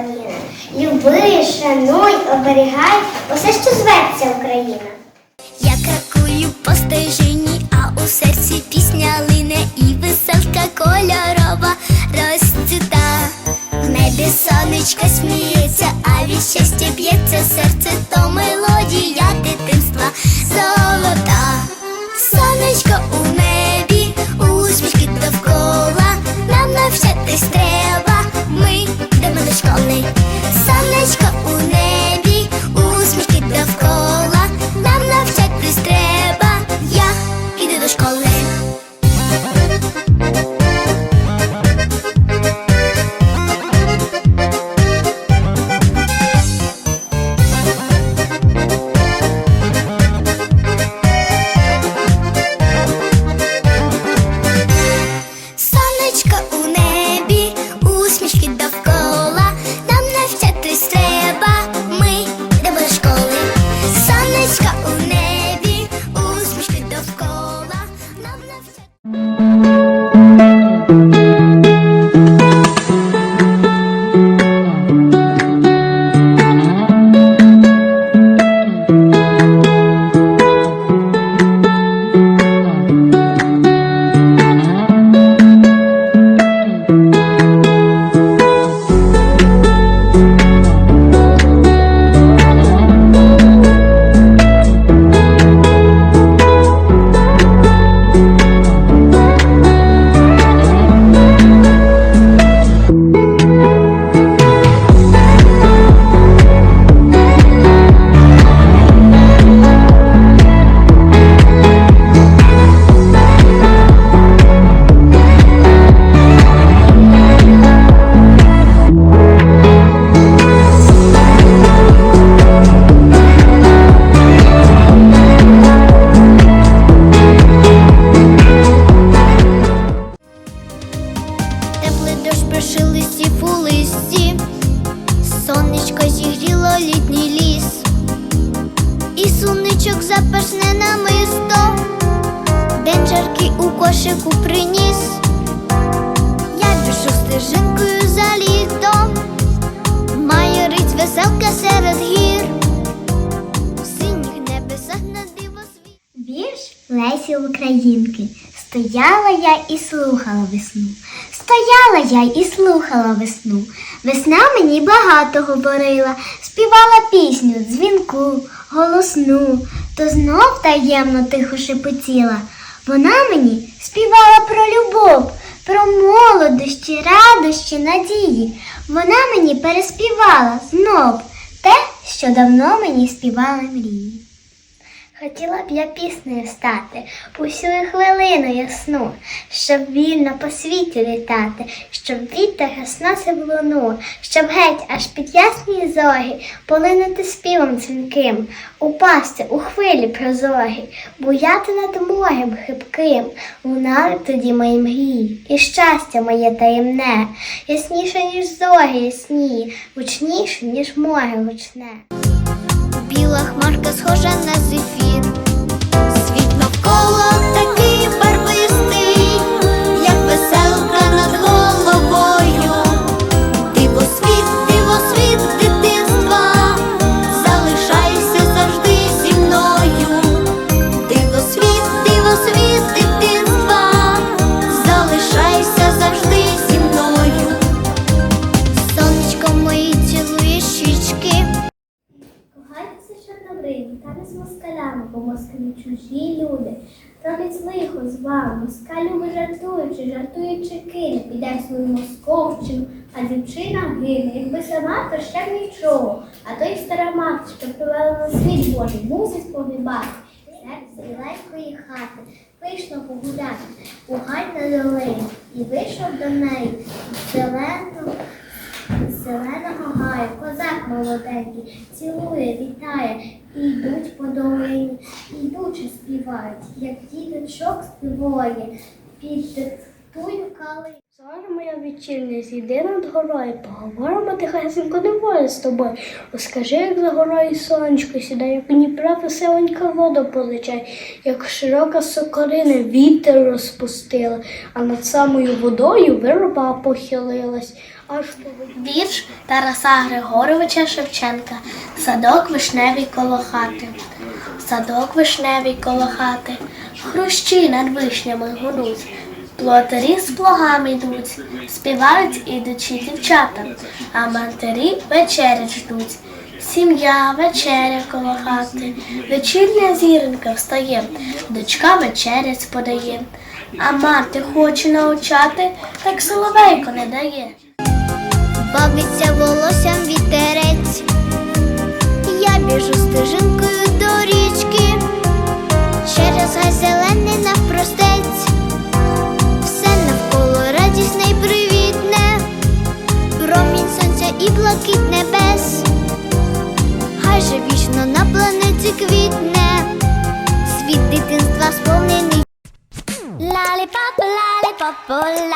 солов'їна. Люби, шануй, оберігай усе, що зветься Україна. Я крокую по стежині, а у серці пісня лине і веселка кольорова розцвіта. В небі сонечко сміється, а від щастя б'ється серце, Дощ прошелестів у листі, сонечко зігріло літній ліс, і суничок запашне намисто, день жаркий у кошику приніс. Я біжу стежинкою за літом, майорить веселка серед гір, в синіх небесах на диво світ. Вірш Лесі Українки. Стояла я і слухала весну. Стояла я і слухала весну. Весна мені багато говорила, співала пісню, дзвінку, голосну, то знов таємно тихо шепотіла. Вона мені співала про любов, про молодощі, радощі, надії. Вона мені переспівала знов те, що давно мені співали мрії. Хотіла б я піснею стати усю хвилину ясну, щоб вільно по світі літати, щоб вітер розносив луну, щоб геть аж під ясні зоги полинути співом дзвінким, упасти у хвилі прозорі, буяти над морем хибким, лунали тоді мої мрії, і щастя моє таємне, ясніше, ніж зорі ясні, гучніше, ніж море гучне. Біла хмарка схожа на зефір, світ навколо з москаль любить жартуючи, жартуючи кине, піде в свою московщину, а дівчина гине, якби сама, то ще нічого. А той стара мати, привела на світ Божий, мусить погибати. Серце біленької хати, вийшла погуляти у на долині і вийшов до неї з зеленого, гаю. Козак молоденький цілує, вітає, і йдуть по долині, і йдучи співають, як діточок співає, під тую калину. Зоря моя вечірня, зійди над горою, поговоримо тихесенько неволі з тобою. Розкажи, як за горою сонечко сідає, як Дніпра веселенька вода поличає, як широка сокорина вітер розпустила, а над самою водою верба похилилась. Вірш Тараса Григоровича Шевченка Садок вишневий коло хати. Садок вишневий коло хати, хрущі над вишнями гудуть. Плотарі з плугами йдуть, співають ідучі дівчата, а матері вечері ждуть. Сім'я вечеря коло хати, вечірня зіронька встає, дочка вечерять подає, а мати хоче научати, так соловейко не дає. Бавиться волоссям вітерець. Я біжу стежинкою до річки, через гай зелений навпростець. Все навколо радісне й привітне, промінь сонця і блакить небес. Хай же вічно на планеті квітне, світ дитинства сповнений. Lollipop, lollipop, lolly,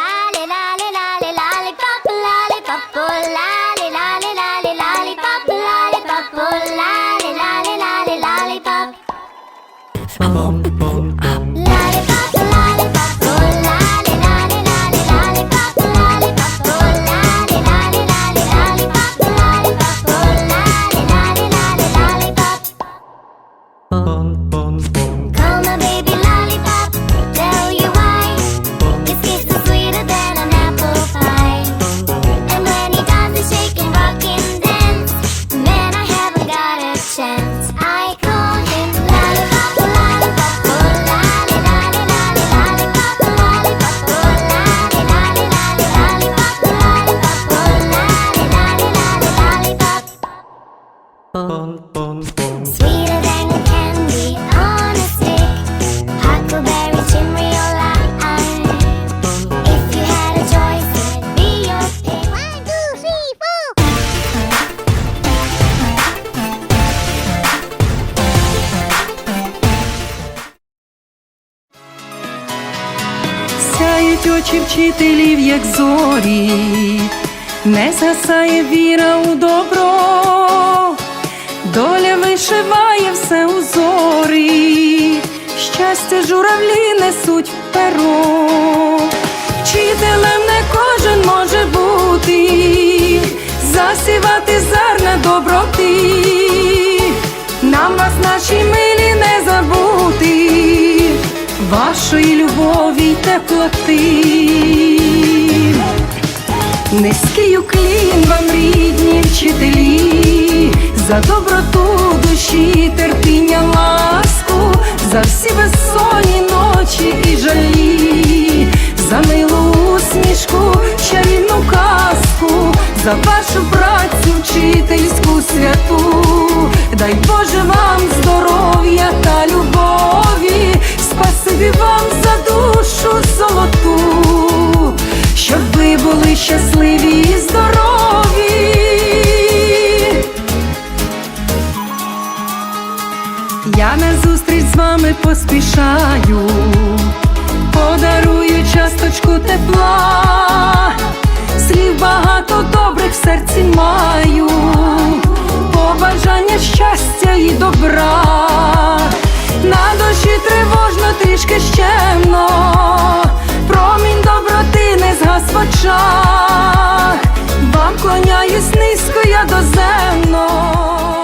вчителів, як зорі, не згасає віра у добро, доля вишиває все у зорі, щастя журавлі несуть перо, вчителем не кожен може бути, засівати зерна доброти, теплоти. Низький уклін вам, рідні вчителі, за доброту душі, терпіння, ласку, за всі безсонні ночі і жалі, за милу усмішку, чарівну казку, за вашу працю вчительську святу, дай Боже вам здоров'я та любові, спасибі вам душу золоту, щоб ви були щасливі і здорові. Я на зустріч з вами поспішаю, подарую часточку тепла, слів багато добрих в серці маю, побажання щастя і добра, свічки щемно, промінь доброти не згас в очах, вам клоняюсь низько я доземно.